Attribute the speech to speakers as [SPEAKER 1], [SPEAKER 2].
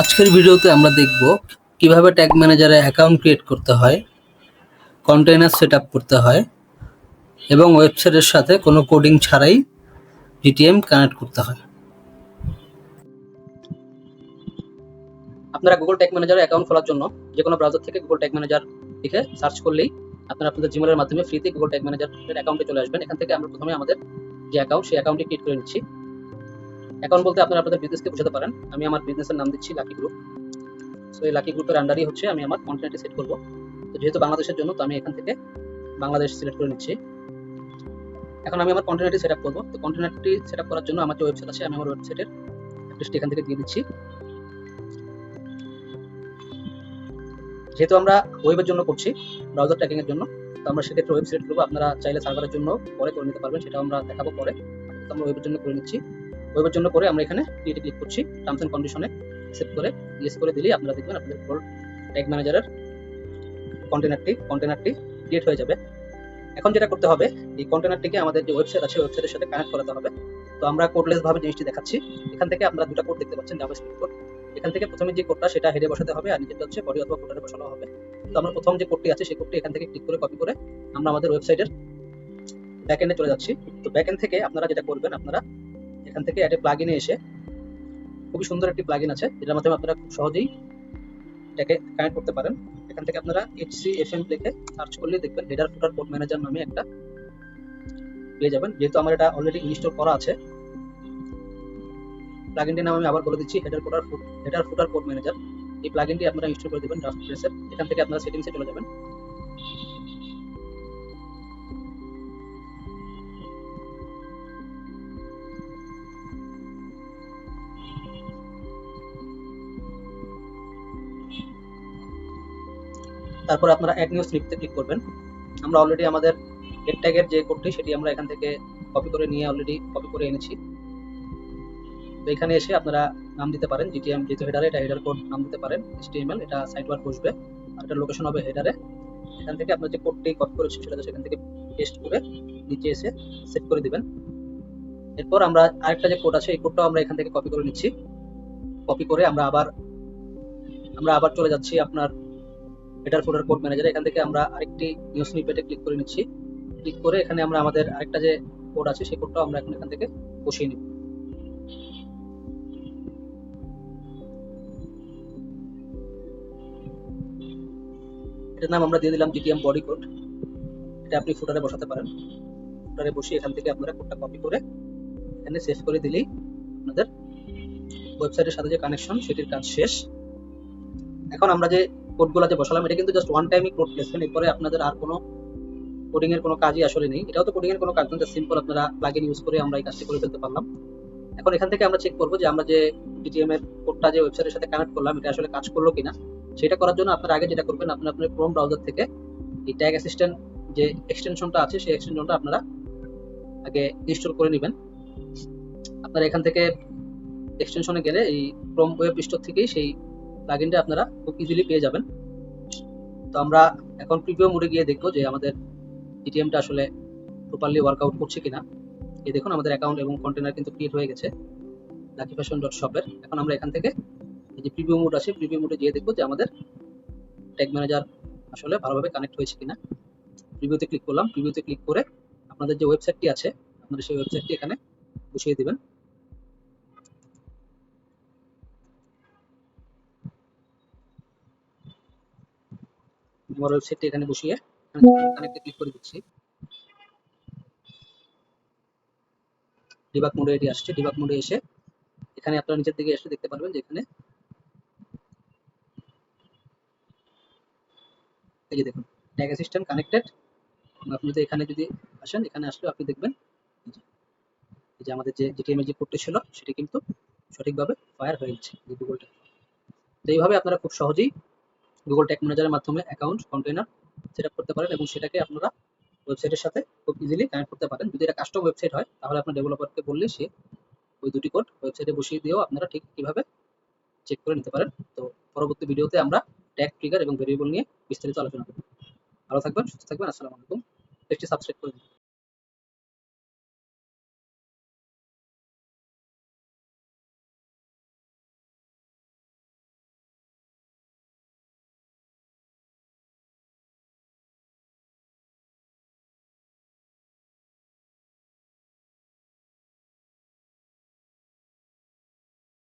[SPEAKER 1] আজকের ভিডিওতে আমরা দেখব কীভাবে ট্যাগ ম্যানেজারে অ্যাকাউন্ট ক্রিয়েট করতে হয় কন্টেইনার সেট করতে হয় এবং ওয়েবসাইটের সাথে কোনো কোডিং ছাড়াই জিটিএম কানেক্ট করতে হয়।
[SPEAKER 2] আপনারা গুগল ট্যাগ ম্যানেজারে অ্যাকাউন্ট খোলার জন্য যে কোনো ব্রাউজার থেকে গুগল ট্যাগ ম্যানেজার লিখে সার্চ করলেই আপনারা আপনাদের জিমেলের মাধ্যমে ফ্রিতে গুগল ট্যাগ ম্যানেজারের অ্যাকাউন্টে চলে আসবেন। এখান থেকে আমরা প্রথমে আমাদের যে অ্যাকাউন্ট সেই অ্যাকাউন্টটি ক্রিয়েট করে নিচ্ছি। অ্যাকাউন্ট বলতে আপনারা আপনাদের বিজনেসকে বোঝাতে পারেন। আমি আমার বিজনেসের নাম দিচ্ছি লাকি গ্রুপ সো এই লাকি গ্রুপের আন্ডারই হচ্ছে আমি আমার কন্টেন্টটি সেট করব। তো যেহেতু বাংলাদেশের জন্য, তো আমি এখান থেকে বাংলাদেশ সিলেক্ট করে নিচ্ছি। এখন আমি আমার কন্টেন্টটি সেট আপ করব। তো কন্টেন্টটি সেট আপ করার জন্য আমার যে ওয়েবসাইট আছে, আমি আমার ওয়েবসাইটের অ্যাড্রেসটি এখান থেকে দিয়ে দিচ্ছি। যেহেতু আমরা ওয়েবের জন্য করছি ব্রাউজার ট্র্যাকিং এর জন্য, তো আমরা সেক্ষেত্রে ওয়েব সিলেক্ট করব। আপনারা চাইলে সার্ভারের জন্য পরে করে নিতে পারবেন সেটা আমরা দেখাবো পরে। আমরা ওয়েবের জন্য করে নিচ্ছি। ওয়েবের জন্য করে আমরা এখানে ক্রিয়েটে ক্লিক করছি। টার্মস এন্ড কন্ডিশনে অ্যাকসেপ্ট করে ইয়েস করে দিলেই আপনারা দেখবেন আপনাদের ফুল ট্যাগ ম্যানেজারের কন্টেনারটি কন্টেনারটি ক্রিয়েট হয়ে যাবে। এখন যেটা করতে হবে, এই কন্টেনারটিকে আমাদের যে ওয়েবসাইট আছে ওয়েবসাইটের সাথে কানেক্ট করাতে হবে। তো আমরা কোডলেস ভাবে জিনিসটি দেখাচ্ছি। এখান থেকে আপনারা দুটো কোড দেখতে পাচ্ছেন জাভাস্ক্রিপ্ট কোড এখান থেকে প্রথমে যে কোডটা সেটা হেডে বসাতে হবে, আর নিচেরটা হচ্ছে বডি অথবা ফুটারে বসানো হবে। তো আমরা প্রথম যে কোডটি আছে, সেই কোডটি এখান থেকে ক্লিক করে কপি করে আমরা আমাদের ওয়েবসাইটের ব্যাকএন্ডে চলে যাচ্ছি। তো ব্যাকএন্ড থেকে আপনারা যেটা করবেন, আপনারা এখান থেকে একটা প্লাগইনে এসে খুবই সুন্দর একটি প্লাগইন আছে। যেটার মাধ্যমে আপনারা খুব সহজেই এটাকে কানেক্ট করতে পারেন। এখান থেকে আপনারা HCFM লিখে সার্চ করলে দেখবেন। হেডার ফুটার কোড ম্যানেজার নামে একটা পেয়ে যাবেন। যেহেতু আমার এটা অলরেডি ইনস্টল করা আছে প্লাগইনটির নাম আমি আবার বলে দিচ্ছি header footer header footer code manager এই প্লাগইনটি আপনারা ইনস্টল করে দেবেন জাস্ট প্রেসের এখান থেকে আপনারা সেটিংসে চলে যাবেন। তারপর আপনারা অ্যাড নিউজ লিখতে ক্লিক করবেন। আমরা অলরেডি আমাদের হেড ট্যাগের যে কোডটি সেটি আমরা এখান থেকে কপি করে নিয়ে অলরেডি কপি করে এনেছি। তো এখানে এসে আপনারা নাম দিতে পারেন জিটিএম যেহেতু হেডারে এটা হেডার কোড নাম দিতে পারেন, HTML, এটা সাইট ওয়ার্ক বসবে, আর এটা লোকেশন হবে হেডারে এখান থেকে আপনার যে কোডটি কপি করেছি সেটা সেখান থেকে পেস্ট করে নিচে এসে সেট করে দিবেন। এরপর আমরা আরেকটা যে কোড আছে, এই কোডটাও আমরা এখান থেকে কপি করে নিচ্ছি। কপি করে আমরা আবার আমরা আবার চলে যাচ্ছি আপনার হেডার ফোল্ডার কোড ম্যানেজার এখান থেকে আমরা আরেকটি নিউজ স্নিপেটে ক্লিক করে নিচ্ছি। ক্লিক করে এখানে আমরা আমাদের আরেকটা যে কোড আছে, সেই কোডটাও আমরা এখন এখান থেকে বসিয়ে নিব। এটার নাম আমরা দিয়ে দিলাম জিটিএম বডি কোড এটা আপনি ফুটারে বসাতে পারেন। ফুটারে বসিয়ে এখান থেকে আপনারা কোডটা কপি করে এখানে সেভ করে দিলেই আপনাদের ওয়েবসাইটের সাথে যে কানেকশন সেটির কাজ শেষ। এখন আমরা যে কোডগুলো যে বসালাম, এটা কিন্তু জাস্ট ওয়ান টাইমই কোড প্লেসমেন্ট এরপরে আপনাদের আর কোনো কোডিং এর কোনো কাজই আসলে নেই। এটাও তো কোডিং এর কোনো কাজ না সিম্পল আপনারা প্লাগইন ইউজ করে আমরা এই কাজটি করে ফেলতে পারলাম। এখন এখান থেকে আমরা চেক করব যে আমরা যে ডিটিএম এর কোডটা যে ওয়েবসাইটের সাথে কানেক্ট করলাম, এটা আসলে কাজ করল কিনা। সেটা করার জন্য আপনারা আগে যেটা করবেন, আপনার আপনার ক্রোম ব্রাউজার থেকে এই ট্যাগ অ্যাসিস্ট্যান্ট যে এক্সটেনশনটা আছে, সেই এক্সটেনশনটা আপনারা আগে ইনস্টল করে নেবেন। আপনারা এখান থেকে এক্সটেনশনে গেলে এই ক্রোম ওয়েব স্টোর থেকেই সেই প্লাগইনটা আপনারা খুব ইজিলি পেয়ে যাবেন। তো আমরা এখন প্রিভিউ মোডে গিয়ে দেখব যে আমাদের জিটিএমটা আসলে প্রপারলি ওয়ার্কআউট করছে কিনা। এই দেখুন, আমাদের অ্যাকাউন্ট এবং কন্টেনার কিন্তু ক্রিয়েট হয়ে গেছে লাকি ফ্যাশন ডট শপের এখন আমরা এখান থেকে যে প্রিভিউ মোড আছে প্রিভিউ মোডে গিয়ে দেখব যে আমাদের ট্যাগ ম্যানেজার আসলে ভালোভাবে কানেক্ট হয়েছে কিনা। প্রিভিউতে ক্লিক করলাম প্রিভিউতে ক্লিক করে আপনাদের যে ওয়েবসাইটটি আছে, আপনারা সেই ওয়েবসাইটটি এখানে বসিয়ে দিবেন। আমার ওয়েবসাইটটি এখানে বসিয়ে কানেক্টে ক্লিক করে দিচ্ছি। ডিবাগ মোডে এটি আসছে। ডিবাগ মোডে এসে এখানে আপনারা নিচের দিকে এসে দেখতে পারবেন যে এখানে এই যে দেখুন ট্যাগ অ্যাসিস্ট্যান্ট কানেক্টেড আপনি যদি এখানে যদি আসেন এখানে আসলে আপনি দেখবেন এই যে- আমাদের যে জিটিএমএল যে কোডটি ছিল সেটি কিন্তু সঠিকভাবে ফায়ার হয়ে গেছে যে গুগল ট্যাগ তো এইভাবে আপনারা খুব সহজেই গুগল ট্যাগ ম্যানেজারের মাধ্যমে অ্যাকাউন্ট কন্টেনার সেট আপ করতে পারেন এবং সেটাকে আপনারা ওয়েবসাইটের সাথে খুব ইজিলি কানেক্ট করতে পারেন। যদি এটা কাস্টম ওয়েবসাইট হয়, তাহলে আপনার ডেভেলপারকে বললে সে ওই দুটি কোড ওয়েবসাইটে বসিয়ে দিয়েও আপনারা ঠিক কীভাবে চেক করে নিতে পারেন। তো পরবর্তী ভিডিওতে আমরা ট্যাগ ট্রিগার এবং ভেরিয়েবল নিয়ে বিস্তারিত আলোচনা করব। ভালো থাকবেন, সুস্থ থাকবেন, আসসালামু আলাইকুম। পেজটি সাবস্ক্রাইব করে দিন।